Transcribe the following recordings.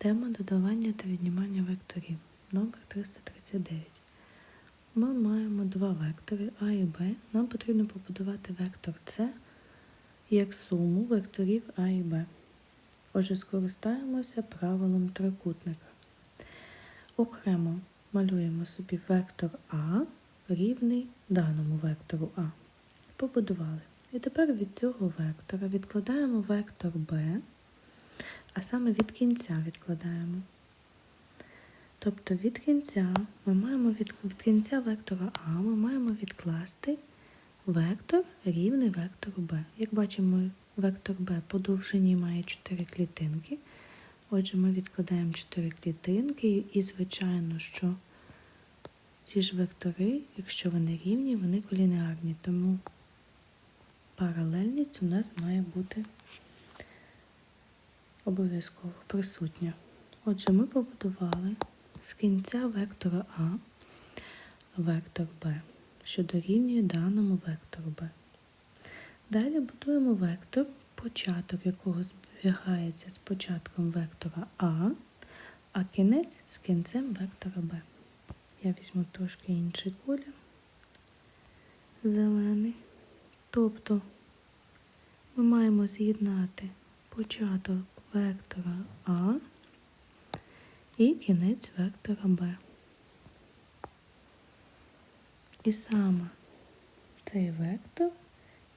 Тема додавання та віднімання векторів. Номер 339. Ми маємо два вектори А і Б. Нам потрібно побудувати вектор С як суму векторів А і Б. Отже, скористаємося правилом трикутника. Окремо малюємо собі вектор А рівний даному вектору А. Побудували. І тепер від цього вектора відкладаємо вектор Б, а саме від кінця відкладаємо. Тобто від кінця ми маємо від, від кінця вектора А ми маємо відкласти вектор рівний вектору Б. Як бачимо, вектор Б по довжині має 4 клітинки. Отже, ми відкладаємо 4 клітинки, і, звичайно, що ці ж вектори, якщо вони рівні, вони колінеарні, тому паралельність у нас має бути обов'язково присутня. Отже, ми побудували з кінця вектора А вектор Б, що дорівнює даному вектору Б. Далі будуємо вектор, початок якого збігається з початком вектора А, а кінець з кінцем вектора Б. Я візьму трошки інший колір, зелений. Тобто ми маємо з'єднати початок вектора А і кінець вектора Б. І саме цей вектор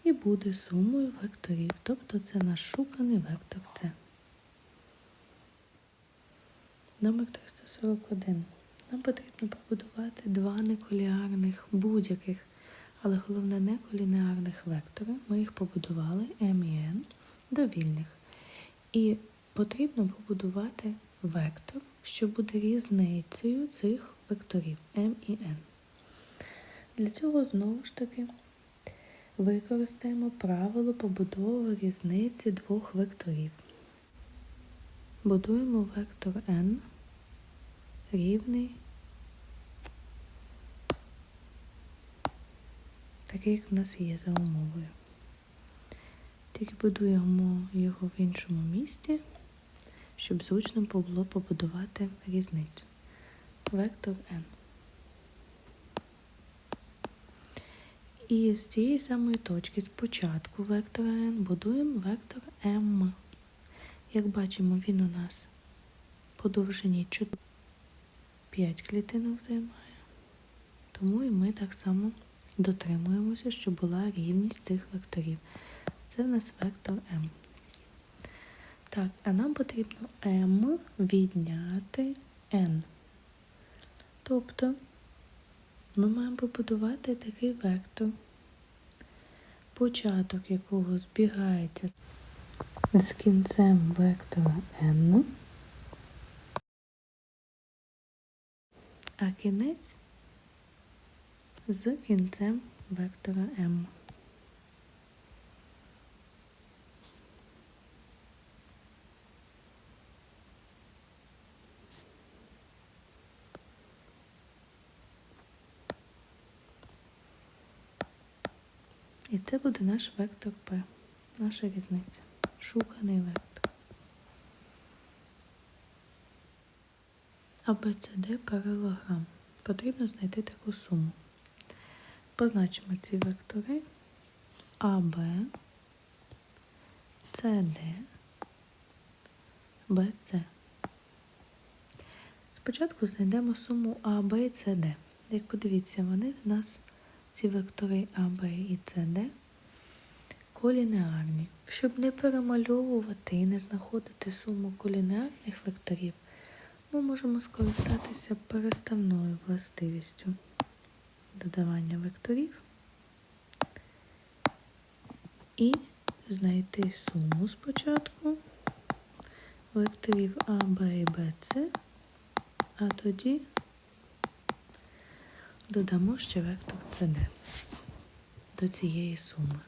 і буде сумою векторів, тобто це наш шуканий вектор С. Номер 341. Нам потрібно побудувати два неколіарних будь-яких, але головне не колінеарних вектори. Ми їх побудували m і n довільних. І потрібно побудувати вектор, що буде різницею цих векторів m і n. Для цього знову ж таки використаємо правило побудови різниці двох векторів. Будуємо вектор n рівний, такий, як в нас є за умовою. Тільки будуємо його в іншому місці, щоб зручно було побудувати різницю. Вектор n. І з цієї самої точки, з початку вектора n, будуємо вектор m. Як бачимо, він у нас по довжині 5 клітинок займає. Тому і ми так само дотримуємося, щоб була рівність цих векторів. Це в нас вектор m. Так, а нам потрібно m відняти n. Тобто ми маємо побудувати такий вектор, початок якого збігається з кінцем вектора n, а кінець з кінцем вектора m. І це буде наш вектор P, наша різниця. Шуканий вектор. ABCD паралограм. Потрібно знайти таку суму. Позначимо ці вектори АБ, СД, БЦ. Спочатку знайдемо суму АБ і СД. Як подивіться, вони в нас ці вектори А, Б і С, Д колінеарні. Щоб не перемальовувати і не знаходити суму колінеарних векторів, ми можемо скористатися переставною властивістю додавання векторів і знайти суму спочатку векторів А, Б і Б, С, а тоді додамо ще вектор CD до цієї суми.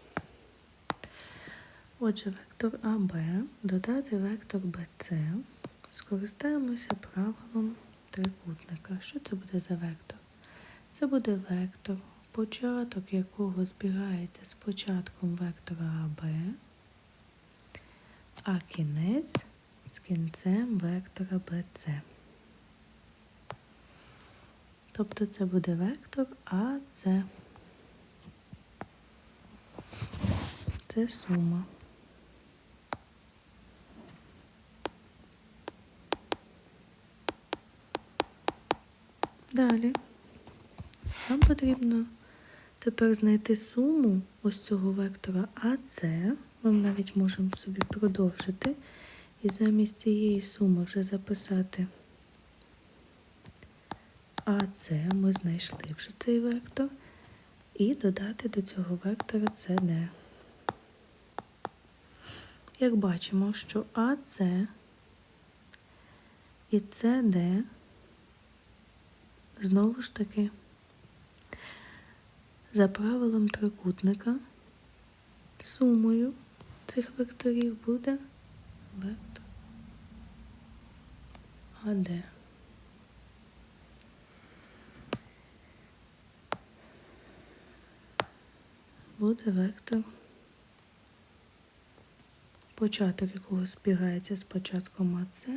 Отже, вектор АБ додати вектор BC, скористаємося правилом трикутника. Що це буде за вектор? Це буде вектор, початок якого збігається з початком вектора АБ, а кінець з кінцем вектора BC. Тобто це буде вектор АС. Це сума. Далі нам потрібно тепер знайти суму ось цього вектора АС. Ми навіть можемо собі продовжити і замість цієї суми вже записати АС. Ми знайшли вже цей вектор. І додати до цього вектора CD. Як бачимо, що АС і CD знову ж таки за правилом трикутника сумою цих векторів буде вектор АД. Буде вектор, початок якого збігається з початком АС,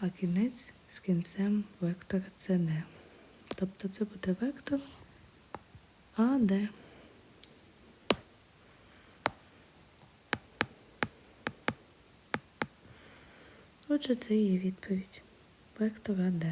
а кінець з кінцем вектора CD. Тобто це буде вектор АД. Отже, це є відповідь. Вектор АД.